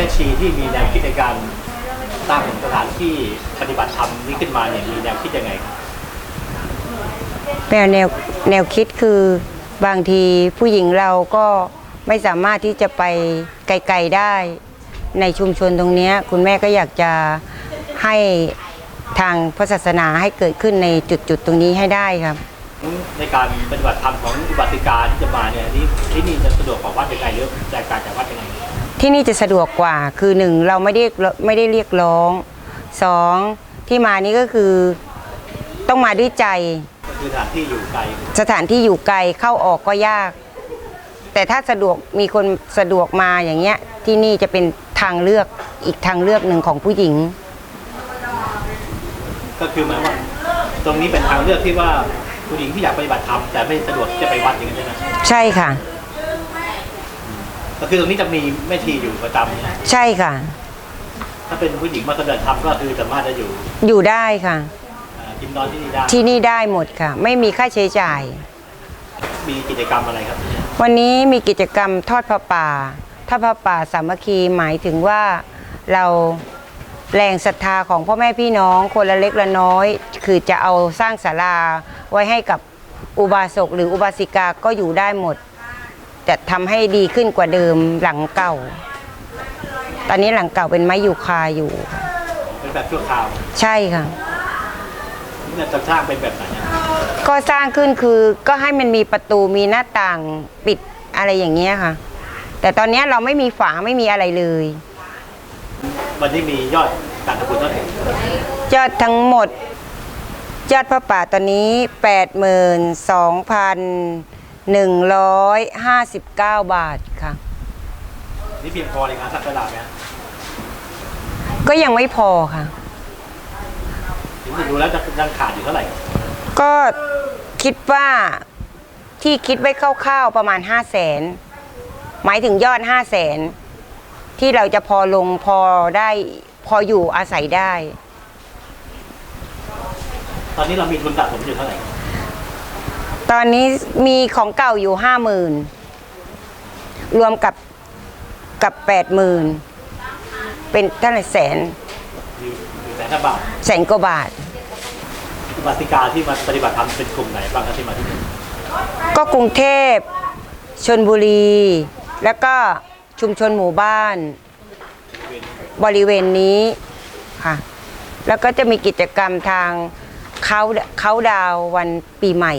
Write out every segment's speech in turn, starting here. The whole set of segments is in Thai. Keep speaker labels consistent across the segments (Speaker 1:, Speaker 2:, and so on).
Speaker 1: ม่ชีที่มีแนวคิดในการตั้งสถานที่ปฏิบัติธรรมนี้ขึ้นมาเนี่ยมีแนวคิดยังไงครับ
Speaker 2: แนวแนวแนวคิดคือบางทีผู้หญิงเราก็ไม่สามารถที่จะไปไกลๆได้ ในชุมชนตรงเนี้ยคุณแม่ก็อยากจะให้ทางพระศาสนาให้เกิดขึ้นในจุดๆตรงนี้ให้ได้ครับ
Speaker 1: ในการปฏิบัติธรรมของอุบาสิกาที่จะมาเนี่ยที่ที่นี่จะสะดวกกว่าวัดยังไงหรือแตกต่างจากวัดยังไง
Speaker 2: ที่นี่จะสะดวกกว่าคือหนึ่งเราไม่ได้ไม่ได้เรียกร้องสองที่มานี้ก็คือต้องมาด้วยใจ
Speaker 1: ก็คือสถานที่อยู่ไกล
Speaker 2: สถานที่อยู่ไกลเข้าออกก็ยาก แต่ถ้าสะดวกมีคนสะดวกมาอย่างเงี้ยที่นี่จะเป็นทางเลือกอีกทางเลือกหนึ่งของผู้หญิง
Speaker 1: ก็คือหมายว่า ตรงนี้เป็นทางเลือกที่ว่าผู้หญิงที่อยากปฏิบัติธรรมแต่ไม่สะดวกที่จะไปวัดอย่างนั้นใช่ไหม
Speaker 2: ใช่ค่ะ
Speaker 1: ก็คือตรงนี้จะมีแม่ชีอยู่ประจำเนี่ย
Speaker 2: ใช่ค่ะ
Speaker 1: ถ้าเป็นผู้หญิงมาปฏิบัติธรรมก็คือสามารถจะอยู่
Speaker 2: อยู่ได้ค่ะ
Speaker 1: เอ่อกินนอนที่นี่ได้
Speaker 2: ที่นี่ได้หมดค่ะ ไม่มีค่าใช้จ่าย
Speaker 1: มีกิจกรรมอะไรครับ
Speaker 2: วันนี้มีกิจกรรมทอดผ้าป่าทอดผ้าป่าสามัคคีหมายถึงว่าเราแรงศรัทธาของพ่อแม่พี่น้องคนละเล็กละน้อย คือจะเอาสร้างศาลาไว้ให้กับอุบาสกหรืออุบาสิกาก็อยู่ได้หมด จะทำให้ดีขึ้นกว่าเดิมหลังเก่า ตอนนี้หลังเก่าเป็นไม้ยูคาอยู่ค่ะ
Speaker 1: เป็นแบบชั่วคราว
Speaker 2: ใช่ค่ะ
Speaker 1: นี่จะสร้างเป็นแบบไหนอะ
Speaker 2: ก็สร้างขึ้นคือก็ให้มันมีประตูมีหน้าต่างปิดอะไรอย่างเงี้ยค่ะ แต่ตอนเนี้ยเราไม่มีฝาไม่มีอะไรเลย
Speaker 1: วันนี้มียอดการทำบุญเท่าไหร่
Speaker 2: ยอดทั้งหมด ยอดพระป่าตอนนี้ 82,159 บาทค่ะ
Speaker 1: นี่เพียงพอในการสักการะไหมฮะ
Speaker 2: ก็ยังไม่พอค่ะ
Speaker 1: ถึงจะดูแล้วจะยังขาดอยู่เท่าไหร่
Speaker 2: ก็คิดว่าที่คิดไว้คร่าวๆประมาณ 5 0 0แสนหมายถึงยอด 5 0 0แสนที่เราจะพอลงพอได้พออยู่อาศัยได้
Speaker 1: ตอนนี้เรามีทุนสะสมอยู่เท่าไหร่
Speaker 2: ตอนนี้มีของเก่าอยู่ห้าหมื่นรวมกับกับแปดหมื่นเป็นเท่าไหร่แสน
Speaker 1: อยู่อยู่แสนห้าบาท
Speaker 2: แสนกว่าบาท
Speaker 1: อุบาสิกาที่มาปฏิบัติธรรมเป็นกลุ่มไหนบ้างครับที่มาที่นี่
Speaker 2: ก็กรุงเทพชนบุรี แล้วก็ชุมชนหมู่บ้าน บริเวณนี้ค่ะ แล้วก็จะมีกิจกรรมทางเขาเขาดาวน์วันปีใหม่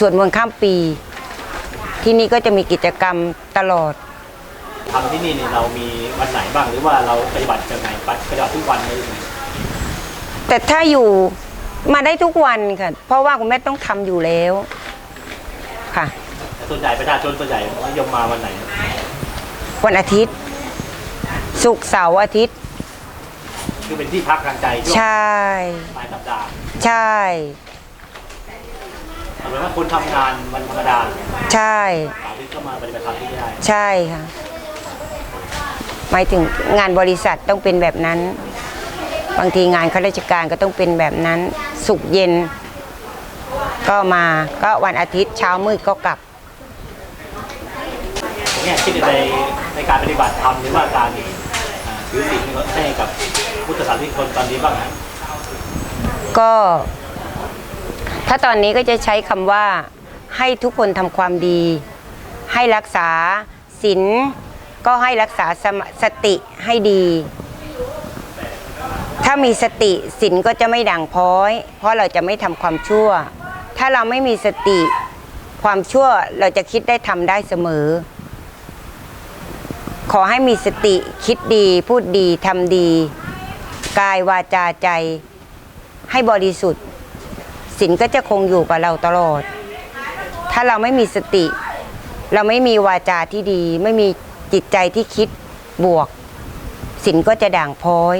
Speaker 2: ส่วนมนต์ข้ามปี ที่นี่ก็จะมีกิจกรรมตลอด
Speaker 1: ทำที่นี่เนี่ยเรามีวันไหนบ้างหรือว่าเราปฏิบัติยังไงปฏิบัติทุกวันเลย
Speaker 2: แต่ถ้าอยู่มาได้ทุกวันค่ะ เพราะว่าคุณแม่ต้องทำอยู่แล้วค่ะ
Speaker 1: แต่ส่วนใหญ่ประชาชนส่วนใหญ่นิยมมาวันไหน
Speaker 2: วันอาทิตย์ ศุกร์เสาร์อาทิตย์
Speaker 1: คือเป็นที่พักทางใจช่วง
Speaker 2: ใช่
Speaker 1: ปลายสัปดาห์
Speaker 2: ใช่
Speaker 1: เอาเป็นว่าคนทำงานวันธรรมดา
Speaker 2: ใช่
Speaker 1: เสาร์อาที่ก็มาปฏิบัติธรรมที่นี่ได้
Speaker 2: ใช่ค่ะ หมายถึงงานบริษัทต้องเป็นแบบนั้น บางทีงานข้าราชการก็ต้องเป็นแบบนั้น สุกร์เย็น ก็มาก็วันอาทิตย์เช้ามืดก็กลับ
Speaker 1: เนี่ยคิดในในการปฏิบัติธรรมหรือว่าการอ่าถือศีลให้กับพุทธศาสนิกชนตอนนี้บ้างนะ
Speaker 2: ก็ ถ้าตอนนี้ก็จะใช้คำว่า ให้ทุกคนทำความดี ให้รักษาศีลก็ให้รักษาสมสติให้ดี ถ้ามีสติศีลก็จะไม่ด่างพร้อย เพราะเราจะไม่ทำความชั่ว ถ้าเราไม่มีสติความชั่วเราจะคิดได้ทำได้เสมอ ขอให้มีสติคิดดี พูดดีทำดี กายวาจาใจ ให้บริสุทธิ์ ศีลก็จะคงอยู่กับเราตลอด ถ้าเราไม่มีสติ เราไม่มีวาจาที่ดี ไม่มีจิตใจที่คิดบวกศีลก็จะด่างพร้อย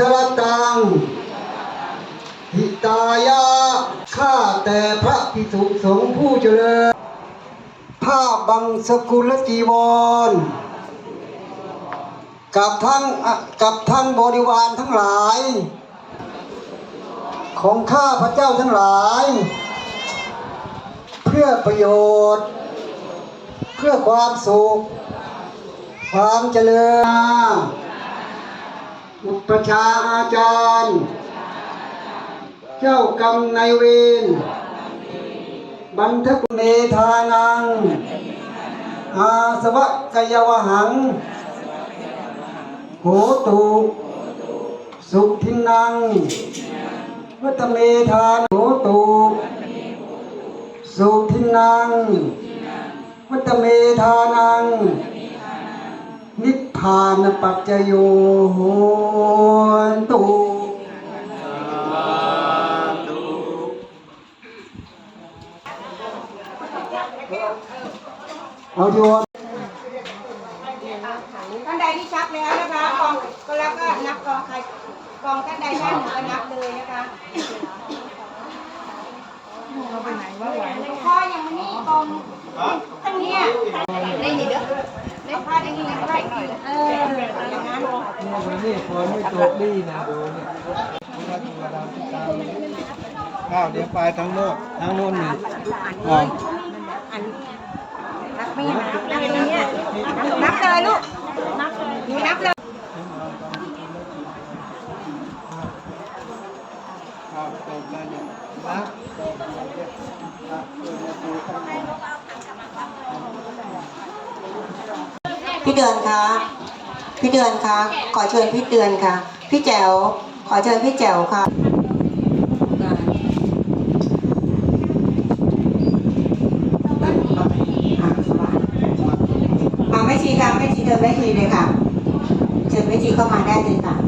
Speaker 3: ครตังหิตายะข้าแต่พระภิกษุสงฆ์ผู้เจริญ ผ้าบังสกุลจีวร กับทั้งกับทั้งบริวารทั้งหลาย ของข้าพระเจ้าทั้งหลาย เพื่อประโยชน์ เพื่อความสุข ความเจริญ อุปชาอาจารย์ เจ้ากรรมนายเวรบันทึกเมธานัง อาสวะกยวหัง โหตุ สุทินัง วัตเมธานโหตุ สุทินัง วัตเมธานังนิพ พานปัจจโยโหตุเอาโยน
Speaker 4: ท่านใดที่ชักแล้วนะคะกองก็แล้วก็นับกองใครกองท่านใดท่านหนึ่งก็นับเลยนะคะเราไปไหนว่าไหวพ่อยังไม่นี่กองตั้งเนี้ยได้ยินเด้อ ได้พ่อได้ยินนะพ่อหน่อยเอออย่างนั้น
Speaker 3: นี่ฝนไม่ตกดีนะดูนี่ข้าวเดี๋ยวไปทางโน้นทางโน้นนี่อ๋อ
Speaker 4: นับไม่นับนับอย่างเงี้ยนับเลยลูกนับเลยหนูนับเลย
Speaker 3: ข้าวตกแล้วเนี่ยนะ
Speaker 2: พี่เดือนคะพี่เดือนคะขอเชิญพี่เดือนค่ะ พี่แจ๋วขอเชิญพี่แจ๋วค่ะมาไม่ชีค่ะไม่ชีเดินไม่ชีเลยค่ะ เชิญไม่ชีเข้ามาได้เลยค่ะ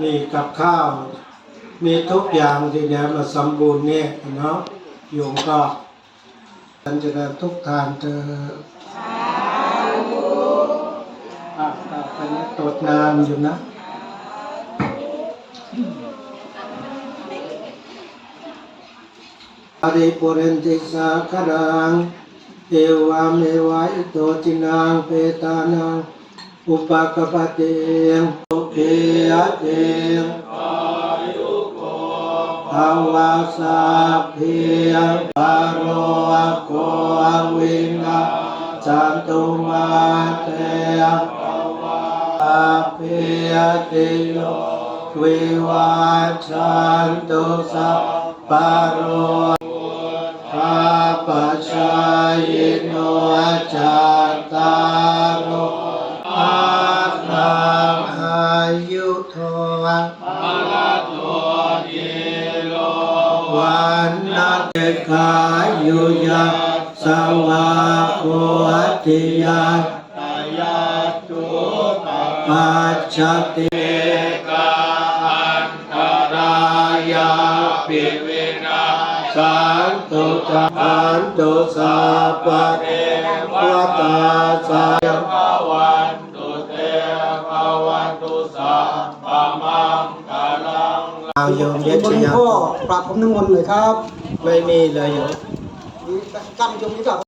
Speaker 3: มีกับข้าว มีทุกอย่างที่เนี้ยมาสมบูรณ์เนี่ยเนาะโยมก็ฉันจะได้ทุกทานเธออะต่อไปนี้ตรวจนานอยู่นะอริปุเรนติสาคารังเอวาเมวะอิโตจินังเปตานัง อุปกปปเตงโอเคอะเตงภาวะสัพเพปะโรโกวินาจันตุมาเตอาเพติโยวิวัชันตุสัพปะโรข้าปัจจายโนจาตารโออา โทมาลาโทเยโลวันนาเตกายุยาสวาโคติยาตายาตุปัจจติกาอันตรายาปิวินาสันตุจันตุสัพพะเทวตาสายภวัน ลังเอาโยมเย็ดชยาปรับผมน้ำมนต์เลยครับ ไม่มีเลยโยมกำโยมนี้กับ